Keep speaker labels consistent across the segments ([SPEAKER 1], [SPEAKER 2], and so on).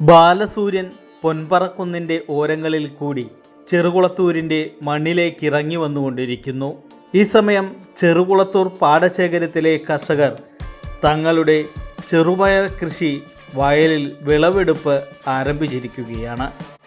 [SPEAKER 1] ബാലസൂര്യൻ പൊൻപറക്കുന്നിന്റെ ഓരങ്ങളിൽ കൂടി ചെറുകുളത്തൂരിന്റെ മണ്ണിലേക്ക് ഇറങ്ങി വന്നുകൊണ്ടിരിക്കുന്നു ഈ സമയം ചെറുകുളത്തൂർ പാടശേഖരത്തിലെ കർഷകർ തങ്ങളുടെ ചെറുപയർ കൃഷി വയലിൽ വിളവെടുപ്പ് ആരംഭിച്ചിരിക്കുകയാണ്.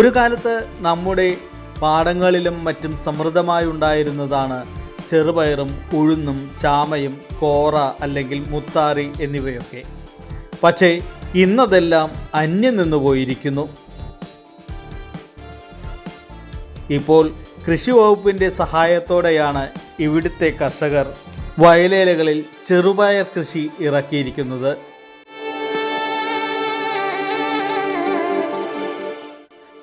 [SPEAKER 1] ഒരു കാലത്ത് നമ്മുടെ പാടങ്ങളിലും മറ്റും സമൃദ്ധമായി ഉണ്ടായിരുന്നതാണ് ചെറുപയറും ഉഴുന്നും ചാമയും കോറ അല്ലെങ്കിൽ മുത്താറി എന്നിവയൊക്കെ. പക്ഷേ ഇന്നതെല്ലാം അന്യം നിന്നു പോയിരിക്കുന്നു ഇപ്പോൾ കൃഷി വകുപ്പിന്റെ സഹായത്തോടെയാണ് ഇവിടുത്തെ കർഷകർ വയലേലകളിൽ ചെറുപയർ കൃഷി ഇറക്കിയിരിക്കുന്നത്.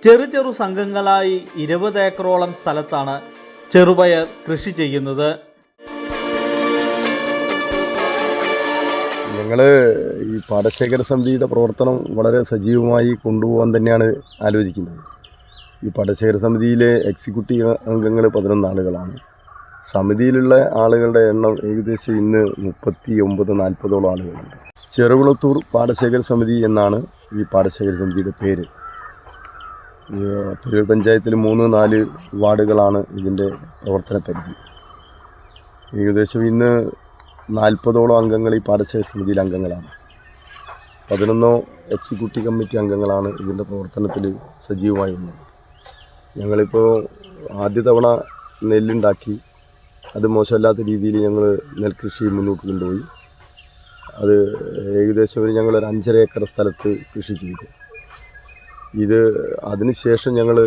[SPEAKER 1] ചെറു ചെറു സംഘങ്ങളായി ഇരുപത് ഏക്കറോളം സ്ഥലത്താണ് ചെറുപയർ കൃഷി ചെയ്യുന്നത്.
[SPEAKER 2] ഞങ്ങൾ ഈ പാടശേഖര സമിതിയുടെ പ്രവർത്തനം വളരെ സജീവമായി കൊണ്ടുപോകാൻ തന്നെയാണ് ആലോചിക്കുന്നത്. ഈ പാടശേഖര സമിതിയിലെ എക്സിക്യൂട്ടീവ് അംഗങ്ങൾ പതിനൊന്ന് ആളുകളാണ്. സമിതിയിലുള്ള ആളുകളുടെ എണ്ണം ഏകദേശം ഇന്ന് മുപ്പത്തി ഒമ്പത് നാൽപ്പതോളം ആളുകളുണ്ട്. ചെറുകുളത്തൂർ പാടശേഖര സമിതി എന്നാണ് ഈ പാടശേഖര സമിതിയുടെ പേര്. ഈ തിരൂർ പഞ്ചായത്തിൽ മൂന്ന് നാല് വാർഡുകളാണ് ഇതിന്റെ പ്രവർത്തന പരിധി ഏകദേശം ഇന്ന് നാൽപ്പതോളം അംഗങ്ങൾ ഈ പാടശേഖര സമിതിയിലെ അംഗങ്ങളാണ്. പതിനൊന്നോ എക്സിക്യൂട്ടീവ് കമ്മിറ്റി അംഗങ്ങളാണ് ഇതിന്റെ പ്രവർത്തനത്തിൽ സജീവമായി ഞങ്ങളിപ്പോൾ ആദ്യ തവണ നെല്ലുണ്ടാക്കി അത് മോശമല്ലാത്ത രീതിയിൽ ഞങ്ങൾ നെൽകൃഷി മുന്നോട്ട് കൊണ്ടുപോയി. അത് ഏകദേശം ഞങ്ങളൊരു അഞ്ചര ഏക്കർ സ്ഥലത്ത് കൃഷി ചെയ്തു. ഇത് അതിനുശേഷം ഞങ്ങൾ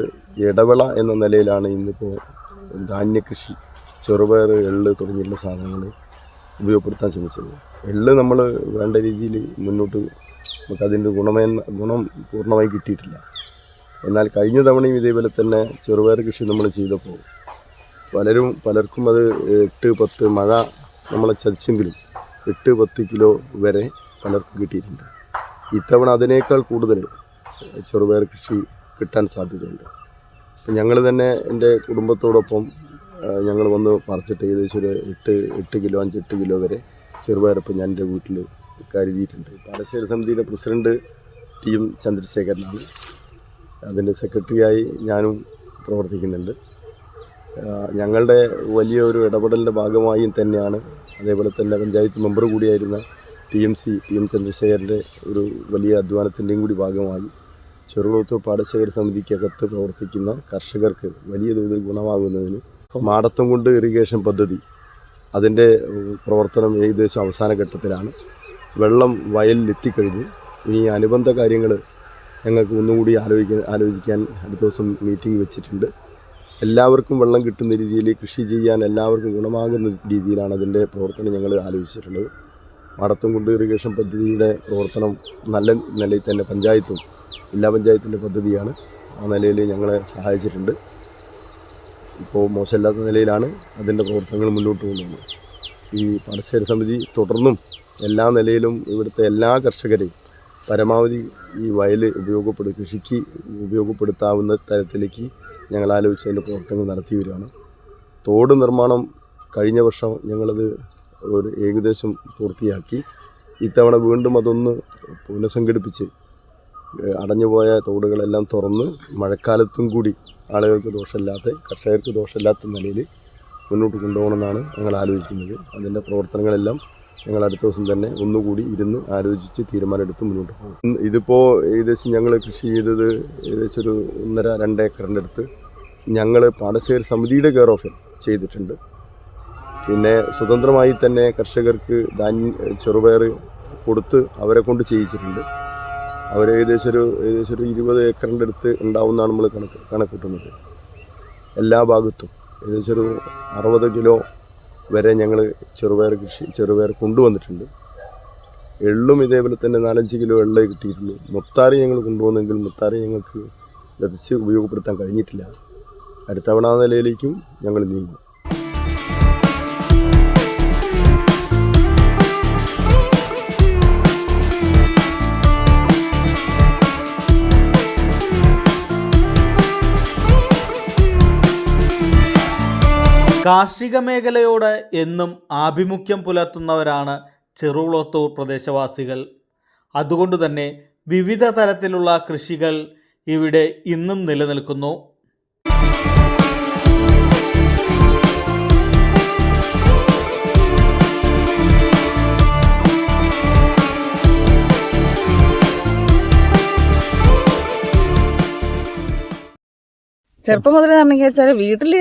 [SPEAKER 2] ഇടവിള എന്ന നിലയിലാണ് ഇന്നിപ്പോൾ ധാന്യകൃഷി ചെറുപയർ എള്ള് തുടങ്ങിയുള്ള സാധനങ്ങൾ ഉപയോഗപ്പെടുത്താൻ ശ്രമിച്ചത്. എള്ള് നമ്മൾ വേണ്ട രീതിയിൽ മുന്നോട്ട് നമുക്ക് അതിന്റെ ഗുണമേന്മ ഗുണം പൂർണമായി കിട്ടിയിട്ടില്ല. എന്നാൽ കഴിഞ്ഞ തവണയും ഇതേപോലെ തന്നെ ചെറുപയർ കൃഷി നമ്മൾ ചെയ്തപ്പോൾ പലരും പലർക്കും അത് എട്ട് പത്ത് മഴ നമ്മളെ ചതിച്ചെങ്കിലും എട്ട് പത്ത് കിലോ വരെ പലർക്കും കിട്ടിയിട്ടുണ്ട്. ഇത്തവണ അതിനേക്കാൾ കൂടുതൽ ചെറുപയർ കൃഷി കിട്ടാൻ സാധ്യതയുണ്ട്. ഞങ്ങൾ തന്നെ എന്റെ കുടുംബത്തോടൊപ്പം ഞങ്ങൾ വന്ന് പറിച്ചിട്ട് ഏകദേശം ഒരു എട്ട് എട്ട് കിലോ അഞ്ചെട്ട് കിലോ വരെ ചെറുപയറിപ്പം ഞാൻ എന്റെ വീട്ടിൽ കരുതിയിട്ടുണ്ട്. പാലശ്ശേരി സമിതിയുടെ പ്രസിഡന്റ് ടി എം ചന്ദ്രശേഖരനാണ്. അതിന്റെ സെക്രട്ടറിയായി ഞാനും പ്രവർത്തിക്കുന്നുണ്ട്. ഞങ്ങളുടെ വലിയ ഒരു ഇടപെടലിന്റെ ഭാഗമായും തന്നെയാണ് അതേപോലെ തന്നെ panchayat member കൂടിയായിരുന്ന T M C T M ചന്ദ്രശേഖരന്റെ ഒരു വലിയ അധ്വാനത്തിന്റെയും കൂടി ഭാഗമായി ചെറുകുളത്തൂർ പാടശേഖര സമിതിക്കകത്ത് പ്രവർത്തിക്കുന്ന കർഷകർക്ക് വലിയ തോതിൽ ഗുണമാകുന്നതിന് മാടത്തം കൊണ്ട് ഇറിഗേഷൻ പദ്ധതി അതിന്റെ പ്രവർത്തനം ഏകദേശം അവസാന ഘട്ടത്തിലാണ്. വെള്ളം വയലിൽ എത്തിക്കഴിഞ്ഞു. ഇനി അനുബന്ധ കാര്യങ്ങൾ ഞങ്ങൾക്ക് ഒന്നുകൂടി ആലോചിക്കാൻ ആലോചിക്കാൻ അടുത്ത ദിവസം മീറ്റിംഗ് വെച്ചിട്ടുണ്ട്. എല്ലാവർക്കും വെള്ളം കിട്ടുന്ന രീതിയിൽ കൃഷി ചെയ്യാൻ എല്ലാവർക്കും ഗുണമാകുന്ന രീതിയിലാണ് അതിന്റെ പ്രവർത്തനം ഞങ്ങൾ ആലോചിച്ചിട്ടുള്ളത്. മടത്തും കൊണ്ട് ഇറിഗേഷൻ പദ്ധതിയുടെ പ്രവർത്തനം നല്ല നിലയിൽ തന്നെ പഞ്ചായത്തും ജില്ലാ പഞ്ചായത്തിന്റെ പദ്ധതിയാണ്. ആ നിലയിൽ ഞങ്ങളെ സഹായിച്ചിട്ടുണ്ട്. ഇപ്പോൾ മോശമില്ലാത്ത നിലയിലാണ് അതിന്റെ പ്രവർത്തനങ്ങൾ മുന്നോട്ട് കൊണ്ടുപോകുന്നത്. ഈ പാടശേഖര സമിതി തുടർന്നും എല്ലാ നിലയിലും ഇവിടുത്തെ എല്ലാ കർഷകരെയും പരമാവധി ഈ വയൽ ഉപയോഗപ്പെടു കൃഷിക്ക് ഉപയോഗപ്പെടുത്താവുന്ന തരത്തിലേക്ക് ഞങ്ങൾ ആലോചിച്ച് അതിന്റെ പ്രവർത്തനങ്ങൾ നടത്തി വരികയാണ്. തോട് നിർമ്മാണം കഴിഞ്ഞ വർഷം ഞങ്ങളത് ഒരു ഏകദേശം പൂർത്തിയാക്കി. ഇത്തവണ വീണ്ടും അതൊന്ന് പുനഃസംഘടിപ്പിച്ച് അടഞ്ഞുപോയ തോടുകളെല്ലാം തുറന്ന് മഴക്കാലത്തും കൂടി ആളുകൾക്ക് ദോഷമില്ലാത്ത കർഷകർക്ക് ദോഷമില്ലാത്ത നിലയിൽ മുന്നോട്ട് കൊണ്ടുപോകണമെന്നാണ് ഞങ്ങൾ ആലോചിക്കുന്നത്. അതിന്റെ പ്രവർത്തനങ്ങളെല്ലാം ഞങ്ങൾ അടുത്ത ദിവസം തന്നെ ഒന്നുകൂടി ഇരുന്ന് ആലോചിച്ച് തീരുമാനമെടുത്ത് മുന്നോട്ട് പോകും. ഇതിപ്പോൾ ഏകദേശം ഞങ്ങൾ കൃഷി ചെയ്തത് ഏകദേശം ഒരു ഒന്നര രണ്ട് ഏക്കറിന്റെ അടുത്ത് ഞങ്ങൾ പാടശേഖര സമിതിയുടെ കെയർ ഓഫ് ചെയ്തിട്ടുണ്ട്. പിന്നെ സ്വതന്ത്രമായി തന്നെ കർഷകർക്ക് ധാന്യ ചെറുപയർ കൊടുത്ത് അവരെ കൊണ്ട് ചെയ്യിച്ചിട്ടുണ്ട്. അവർ ഏകദേശം ഒരു ഏകദേശം ഒരു ഇരുപത് ഏക്കറിന്റെ അടുത്ത് ഉണ്ടാവുമെന്നാണ് നമ്മൾ കണക്ക് കണക്കൂട്ടുന്നത്. എല്ലാ ഭാഗത്തും ഏകദേശം ഒരു അറുപത് കിലോ വരെ ഞങ്ങൾ ചെറുപയർ കൃഷി ചെറുപയർ കൊണ്ടുവന്നിട്ടുണ്ട്. എള്ളും ഇതേപോലെ തന്നെ നാലഞ്ച് കിലോ എള്ളേ കിട്ടിയിട്ടുള്ളൂ മുത്താറി ഞങ്ങൾ കൊണ്ടുവന്നെങ്കിൽ മുത്താറി ഞങ്ങൾക്ക് ലഭിച്ച് ഉപയോഗപ്പെടുത്താൻ കഴിഞ്ഞിട്ടില്ല. അടുത്തവണ നിലയിലേക്കും ഞങ്ങൾ നീങ്ങും.
[SPEAKER 1] കാർഷിക മേഖലയോട് എന്നും ആഭിമുഖ്യം പുലർത്തുന്നവരാണ് ചെറുകുളത്തൂർ പ്രദേശവാസികൾ. അതുകൊണ്ട് തന്നെ വിവിധ തരത്തിലുള്ള കൃഷികൾ ഇവിടെ ഇന്നും നിലനിൽക്കുന്നു.
[SPEAKER 3] ചെറുപ്പം മുതലേ പറഞ്ഞെങ്കിൽ വെച്ചാൽ വീട്ടിൽ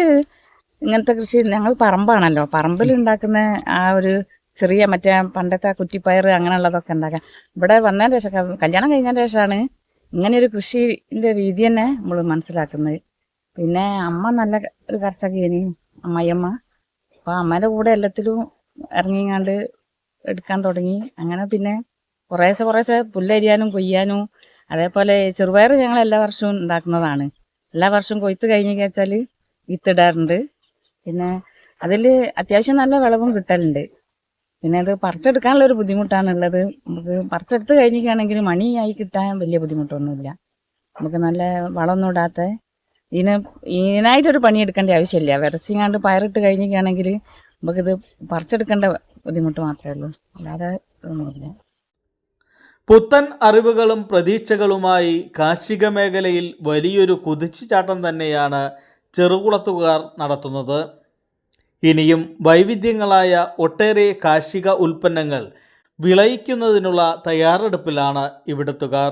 [SPEAKER 3] ഇങ്ങനത്തെ കൃഷി ഞങ്ങൾ പറമ്പാണല്ലോ. പറമ്പിൽ ഉണ്ടാക്കുന്ന ആ ഒരു ചെറിയ മറ്റേ പണ്ടത്തെ കുറ്റിപ്പയർ അങ്ങനെയുള്ളതൊക്കെ ഉണ്ടാക്കാം. ഇവിടെ വന്നതിന് ശേഷം കല്യാണം കഴിഞ്ഞതിന് ശേഷമാണ് ഇങ്ങനെ ഒരു കൃഷിന്റെ രീതി തന്നെ നമ്മൾ മനസ്സിലാക്കുന്നത്. പിന്നെ അമ്മ നല്ല ഒരു കർഷകയാണ് അമ്മയമ്മ അപ്പോൾ അമ്മയുടെ കൂടെ എല്ലാത്തിലും ഇറങ്ങിങ്ങാണ്ട് എടുക്കാൻ തുടങ്ങി. അങ്ങനെ പിന്നെ കുറേശ്ശെ കുറേശ്ശെ പുല്ലരിയാനും കൊയ്യാനും അതേപോലെ ചെറുപയർ ഞങ്ങൾ എല്ലാ വർഷവും ഉണ്ടാക്കുന്നതാണ്. എല്ലാ വർഷവും കൊയ്ത്ത് കഴിഞ്ഞ് കഴിച്ചാൽ വിത്തിടാറുണ്ട്. പിന്നെ അതിൽ അത്യാവശ്യം നല്ല വിളവും കിട്ടലുണ്ട്. പിന്നെ അത് പറിച്ചെടുക്കാനുള്ള ഒരു ബുദ്ധിമുട്ടാണുള്ളത്. നമുക്ക് പറിച്ചെടുത്ത് കഴിഞ്ഞിരിക്കുകയാണെങ്കിൽ മണിയായി കിട്ടാൻ വലിയ ബുദ്ധിമുട്ടൊന്നുമില്ല. നമുക്ക് നല്ല വളമൊന്നും ഇടാത്ത ഇതിന് ഇതിനായിട്ടൊരു പണിയെടുക്കേണ്ട ആവശ്യമില്ല. വിറച്ചിങ്ങാണ്ട് പയറിട്ട് കഴിഞ്ഞിരിക്കുകയാണെങ്കിൽ നമുക്കിത് പറിച്ചെടുക്കേണ്ട ബുദ്ധിമുട്ട് മാത്രമേ ഉള്ളൂ. അല്ലാതെ ഒന്നുമില്ല.
[SPEAKER 1] പുത്തൻ അറിവുകളും പ്രതീക്ഷകളുമായി കാർഷിക മേഖലയിൽ വലിയൊരു കുതിച്ചുചാട്ടം തന്നെയാണ് ചെറുകുളത്തുകാർ നടത്തുന്നത്. ഇനിയും വൈവിധ്യങ്ങളായ ഒട്ടേറെ കാർഷിക ഉൽപ്പന്നങ്ങൾ വിളയിക്കുന്നതിനുള്ള തയ്യാറെടുപ്പിലാണ് ഇവിടുത്തുകാർ.